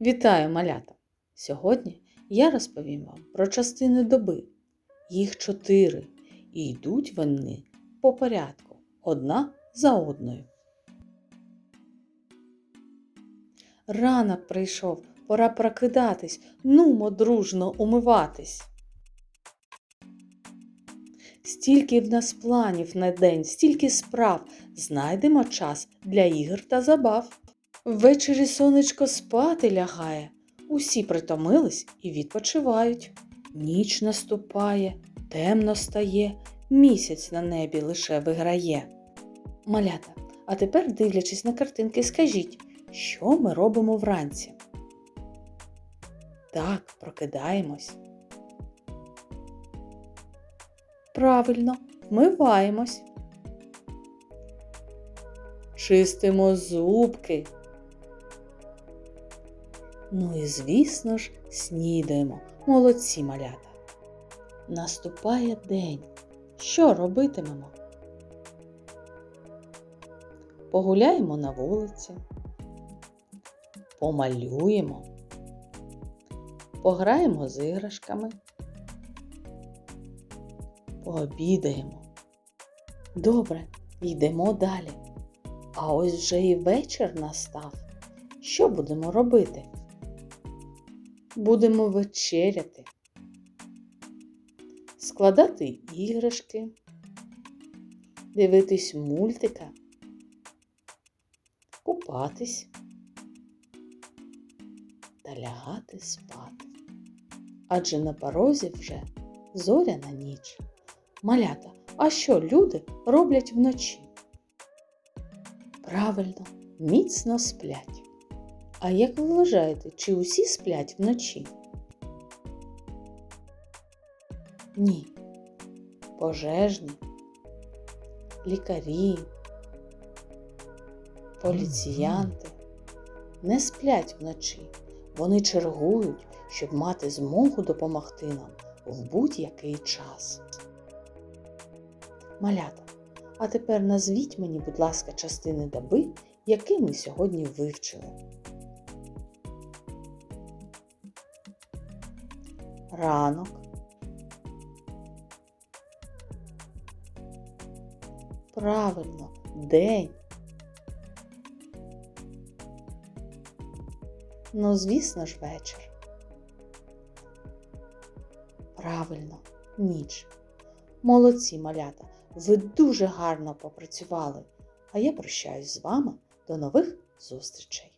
Вітаю, малята! Сьогодні я розповім вам про частини доби. Їх чотири, і йдуть вони по порядку, одна за одною. Ранок прийшов, пора прокидатись, нумо дружно умиватись. Стільки в нас планів на день, стільки справ, знайдемо час для ігор та забав. Ввечері сонечко спати лягає, усі притомились і відпочивають. Ніч наступає, темно стає, місяць на небі лише виграє. Малята, а тепер, дивлячись на картинки, скажіть, що ми робимо вранці? Так, прокидаємось. Правильно, вмиваємось. Чистимо зубки. Ну і, звісно ж, снідаємо. Молодці малята. Наступає день. Що робитимемо? Погуляємо на вулиці, помалюємо, пограємо з іграшками, пообідаємо. Добре, йдемо далі. А ось вже і вечір настав. Що будемо робити? Будемо вечеряти, складати іграшки, дивитись мультика, купатись та лягати спати. Адже на порозі вже зоряна ніч. Малята, а що люди роблять вночі? Правильно, міцно сплять. А як ви вважаєте, чи усі сплять вночі? Ні. Пожежні, лікарі, поліціянти не сплять вночі. Вони чергують, щоб мати змогу допомогти нам в будь-який час. Малята, а тепер назвіть мені, будь ласка, частини доби, які ми сьогодні вивчили. Ранок. Правильно, день. Ну, звісно ж, вечір. Правильно, ніч. Молодці малята, ви дуже гарно попрацювали. А я прощаюсь з вами до нових зустрічей.